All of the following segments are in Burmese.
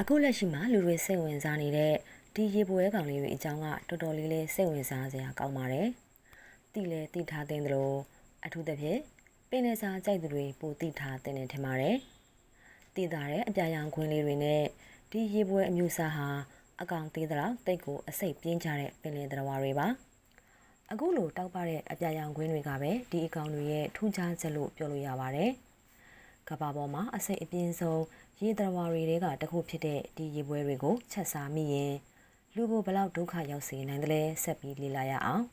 အခုလက်ရှိမှာလူတွေစိတ်ဝင်စားနေတဲ့ဒီရေပွဲကောင်လေးတွေအကြောင်းကတော်တော်လေးလေးစိတ်ဝင်စားစရာကောင်းပါတယ်။တိလဲတိထားတဲ့သလိုအထူးသဖြင့်ပင်လယ်စာကြိုက်သူတွေပိုတိထားတဲ့နေထင်ပါတယ်။တိတာတဲ့အပြာရောင်ခွင်းလေးတွေနဲ့ဒီရေပွဲအမျိုးအစားဟာအကောင်သေးသလောက်တိတ်ကိုအစိတ်ပြင်းကြတဲ့ပင်လယ်သတ္တဝါတွေပါ။အခုလိုတောက်ပတဲ့အပြာရောင်ခွင်းတွေကပဲဒီအကောင်တွေရဲ့ထူးခြားချက်လို့ပြောလို့ရပါတယ်။ ကဘာပေါ်မှာအစိတ်အပြင်းဆုံးရေသတ္တဝါတွေကတခုဖြစ်တဲ့ဒီရေပွဲတွေကိုချက်စားမိရင်လူကိုဘလောက်ဒုက္ခရောက်စေနိုင်တယ်လဲဆက်ပြီးလေ့လာရအောင်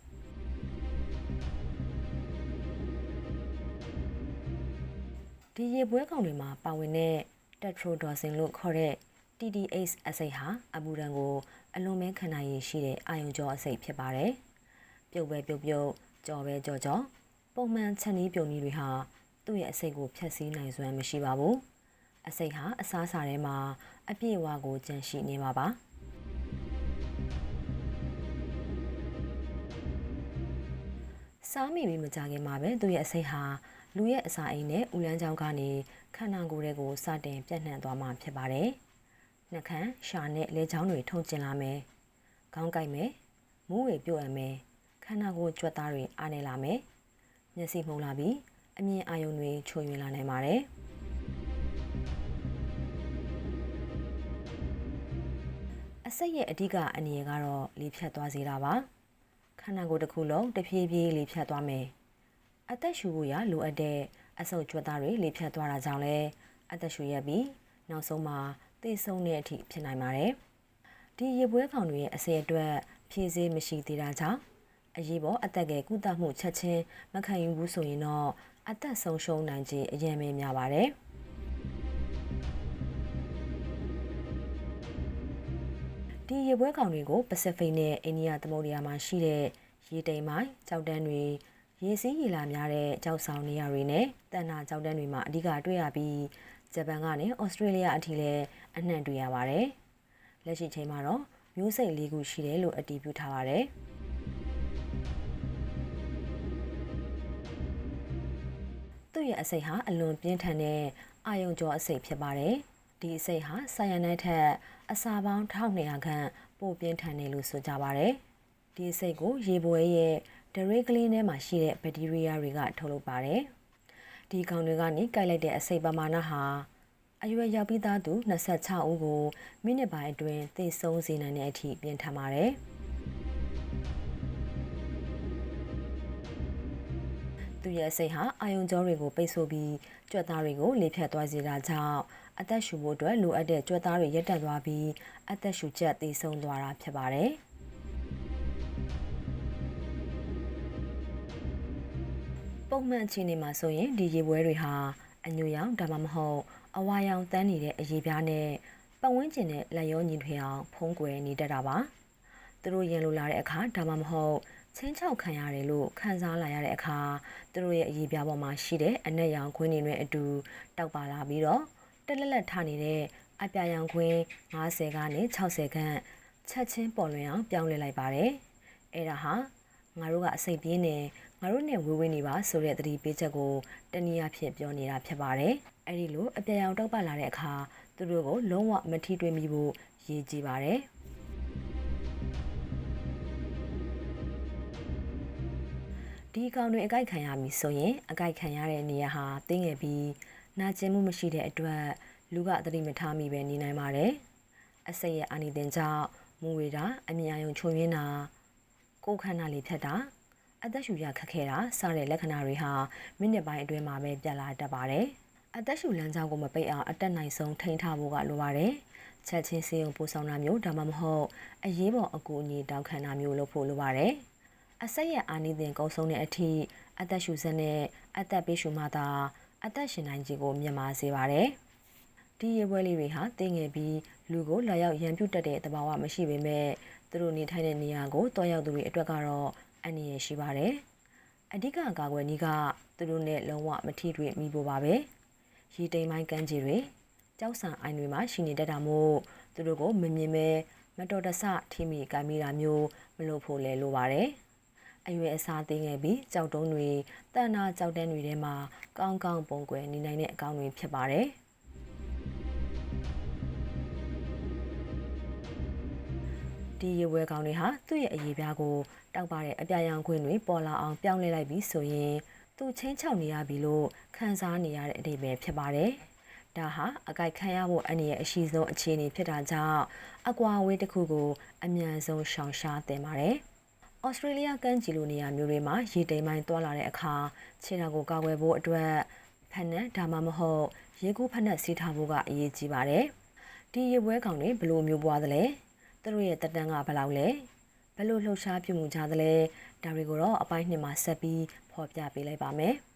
ဒီရေပွဲကောင်တွေမှာပါဝင်တဲ့တက်ထရိုဒေါ်ဆင်လို့ခေါ်တဲ့ TDH အစိတ်ဟာအပူဒဏ်ကိုအလွန်မဲခံနိုင်ရရှိတဲ့အာယုံကြောအစိတ်ဖြစ်ပါတယ်။ပြုတ်ပဲပြုတ်ပြုတ်ကြော်ပဲကြော်ကြော်ပုံမှန်ချက်နီးပြုံနီးတွေဟာ သူ့ရဲ့အစိတ်ကိုဖျက်ဆီးနိုင်စွမ်းမရှိပါဘူး။အစိတ်ဟာအစားအစာထဲမှာအပြည့်အဝကိုကျန်ရှိနေမှာပါ။စားမိပြီးမကြခင်မှာပဲသူ့ရဲ့အစိတ်ဟာလူရဲ့အစာအိမ်နဲ့ဥလန်းချောင်းကနေခန္ဓာကိုယ်တွေကိုစတင်ပြန့်နှံ့သွားမှာဖြစ်ပါတယ်။နှကန်းရှာနဲ့လဲချောင်းတွေထုံကျင်လာမယ်။ခေါင်းကိုက်မယ်။မူးဝေပြုတ်အပ်မယ်။ခန္ဓာကိုယ်ကြွက်သားတွေအားနေလာမယ်။မျက်စိမှုန်လာပြီး အမြင်အာရုံတွေချိုယွင်လာနိုင်ပါတယ်။အစိတ်ရဲ့အဓိကအနေရကတော့လေဖြတ်သွားစေတာပါ။ခန္ဓာကိုယ်တစ်ခုလုံးတဖြည်းဖြည်းလေးဖြတ်သွားမယ်။အသက်ရှူဖို့ရလိုအပ်တဲ့အဆုတ်ကြွက်သားတွေလေးဖြတ်သွားတာကြောင့်လဲအသက်ရှူရပြီးနောက်ဆုံးမှာသေဆုံးတဲ့အထိဖြစ်နိုင်ပါတယ်။ဒီရေပွဲခေါင်တွေရဲ့အစဲအတွက်ဖြည့်စေးမရှိသေးတာကြောင့်အရေးပေါ်အသက်ကကုသမှုချက်ချင်းမခံယူဘူးဆိုရင်တော့ အသက်ဆုံးရှုံးနိုင်ခြင်းအရင်ပဲများပါတယ်။ဒီရေပွဲကောင်တွေကိုပစိဖိတ်နဲ့အိန္ဒိယသမုဒ္ဒရာမှာရှိတဲ့ရေတိမ်မိုင်ကြောက်တန်းတွေရေစီးရေလာများတဲ့ကြောက်ဆောင်နေရာတွေနဲ့တန်နာကြောက်တန်းတွေမှာအဓိကတွေ့ရပြီးဂျပန်ကနေဩစတြေးလျအထိလည်းအနှံ့တွေ့ရပါတယ်။လက်ရှိချိန်မှာတော့မျိုးစိတ်၄ခုရှိတယ်လို့အတည်ပြုထားပါတယ်။ သူ့ရဲ့အစိတ်ဟာအလွန်ပြင်းထန်တဲ့အာယုံကြောအစိတ်ဖြစ်ပါတယ်။ဒီအစိတ်ဟာဆာယန်နိုက်ထက်အစာပေါင်း1200ခန့်ပိုပြင်းထန်တယ်လို့ဆိုကြပါဗျ။ဒီအစိတ်ကိုရေပွဲရဲ့ဒရိတ်ကလေးထဲမှာရှိတဲ့ဘက်တီးရီးယားတွေကထုတ်လုပ်ပါတယ်။ဒီကောင်တွေကနေကိုက်လိုက်တဲ့အစိတ်ပမာဏဟာအရွယ်ရောက်ပြီးသားသူ26ဦးကိုမိနစ်ပိုင်းအတွင်းသေဆုံးစေနိုင်တဲ့အထိပြင်းထန်ပါတယ်။ သူရဲ့စိတ်ဟာအာယုံကြောတွေကိုပိတ်ဆို့ပြီးကြွက်သားတွေကိုလေဖြတ်သွားစေတာကြောင့်အသက်ရှူဖို့အတွက်လိုအပ်တဲ့ကြွက်သားတွေရပ်တန့်သွားပြီးအသက်ရှူချက်သေဆုံးသွားတာဖြစ်ပါတယ်။ပုံမှန်အခြေအနေမှာဆိုရင်ဒီရေပွဲတွေဟာအညိုရောင်ဒါမှမဟုတ်အဝါရောင်တန်းနေတဲ့အရေးပြားနဲ့ပတ်ဝန်းကျင်နဲ့လက်ရောညီထွေအောင်ဖုံးကွယ်နေတတ်တာပါ။သူတို့ရင်လိုလာတဲ့အခါဒါမှမဟုတ် ချင်းချောက်ခံရတယ်လို့ခံစားလာရတဲ့အခါသူတို့ရဲ့အရေးပြားပေါ်မှာရှိတဲ့အနက်ရောင်ခွင်းတွေနဲ့အတူတောက်ပါလာပြီးတော့တက်လက်လက်ထားနေတဲ့အပြာရောင်ခွင်း50ကနေ60ခန့်ချက်ချင်းပေါ်လွင်အောင်ပြောင်းလဲလိုက်ပါတယ်။အဲ့ဒါဟာငါတို့ကအစိတ်ပြင်းနေငါတို့နဲ့ဝေးဝေးနေပါဆိုတဲ့သတိပေးချက်ကိုတနည်းအားဖြင့်ပြောနေတာဖြစ်ပါတယ်။အဲ့ဒီလိုအပြာရောင်တောက်ပလာတဲ့အခါသူတို့ကိုလုံးဝမထိတွေ့မိဖို့ရည်ကြည်ပါတယ်။ ဒီကောင်တွေအကြိုက်ခံရပြီဆိုရင်အကြိုက်ခံရတဲ့နေရာဟာတင်းငယ်ပြီးနာကျင်မှုမရှိတဲ့အတွက်လူကသတိမထားမိပဲနေနိုင်ပါတယ်။အစိတ်ရဲ့အာနိသင်ကြောင့်မူဝေတာအမြင်အယုံချုံရင်းတာကိုယ်ခန္ဓာလေးဖြတ်တာအသက်ရှူရခက်ခဲတာစတဲ့လက္ခဏာတွေဟာမိနစ်ပိုင်းအတွင်းမှာပဲပြလာတတ်ပါတယ်။အသက်ရှူလမ်းကြောင်းကိုမပိတ်အောင်အတက်နိုင်ဆုံးထိန်းထားဖို့ကလိုပါတယ်။ချက်ချင်းစေုံပို့ဆောင်တာမျိုးဒါမှမဟုတ်အရေးပေါ်အကူအညီတောင်းခံတာမျိုးလုပ်ဖို့လိုပါတယ်။ အဆက်ရအာနိသင်ကုံဆုံးတဲ့အထိအသက်ရှူစက်နဲ့အသက်ပေးရှူမှသာအသက်ရှင်နိုင်ခြင်းကိုမြင့်မာစေပါတယ်။ဒီရေပွဲလေးတွေဟာတင်းငယ်ပြီးလူကိုလာရောက်ရန်ပြုတ်တတ်တဲ့သဘာဝမရှိပေမဲ့သူတို့နေထိုင်တဲ့နေရာကိုတွားရောက်သူတွေအတွက်ကတော့အန္တရာယ်ရှိပါတယ်။အဓိကကာကွယ်နည်းကသူတို့နဲ့လုံးဝမထိတွေ့မိဖို့ပါပဲ။ရေတိမ်ပိုင်းကမ်းခြေတွေကြောက်ဆန်အိုင်တွေမှာရှိနေတတ်တာမို့သူတို့ကိုမမြင်မဲမတော်တဆထိမိကမိတာမျိုးမလုပ်ဖို့လဲလိုပါတယ်။ အရွယ်အစားသေးငယ်ပြီးကြောက်တုံးတွေတန်နာကြောက်တန်းတွေထဲမှာကောင်းကောင်းပုံကွယ်နေနိုင်တဲ့အကောင်တွေဖြစ်ပါတယ်။ဒီရေဝဲကောင်တွေဟာသူ့ရဲ့အရေးပြားကိုတောက်ပါတဲ့အပြာရောင်ခွင်းတွေပေါ်လာအောင်ပြောင်းလဲလိုက်ပြီးဆိုရင်သူချင်းချောက်နေရပြီလို့ခံစားနေရတဲ့အတိတ်ပဲဖြစ်ပါတယ်။ဒါဟာအကြိုက်ခံရဖို့အနေရဲ့အရှိဆုံးအခြေအနေဖြစ်တာကြောင့်အကွာအဝေးတစ်ခုကိုအမြန်ဆုံးရှောင်ရှားတင်ပါတယ်။ ဩစတြေးလျကမ်းခြေလိုနေရာမျိုးတွေမှာရေတိမ်ပိုင်းတွာလာတဲ့အခါခြေထောက်ကိုကာကွယ်ဖို့အတွက်ဖက်နက်ဒါမှမဟုတ်ရေကူးဖက်နက်စီးထားဖို့ကအရေးကြီးပါတယ်။ဒီရေပွဲကောင်တွေဘယ်လိုမျိုးပွားသလဲ။သူတို့ရဲ့တက်တန်းကဘယ်လောက်လဲ။ဘယ်လိုလှုပ်ရှားပြုမှုကြသလဲ။ဒါတွေကိုတော့အပိုင်းနှစ်မှာဆက်ပြီးဖော်ပြပေးလိုက်ပါမယ်။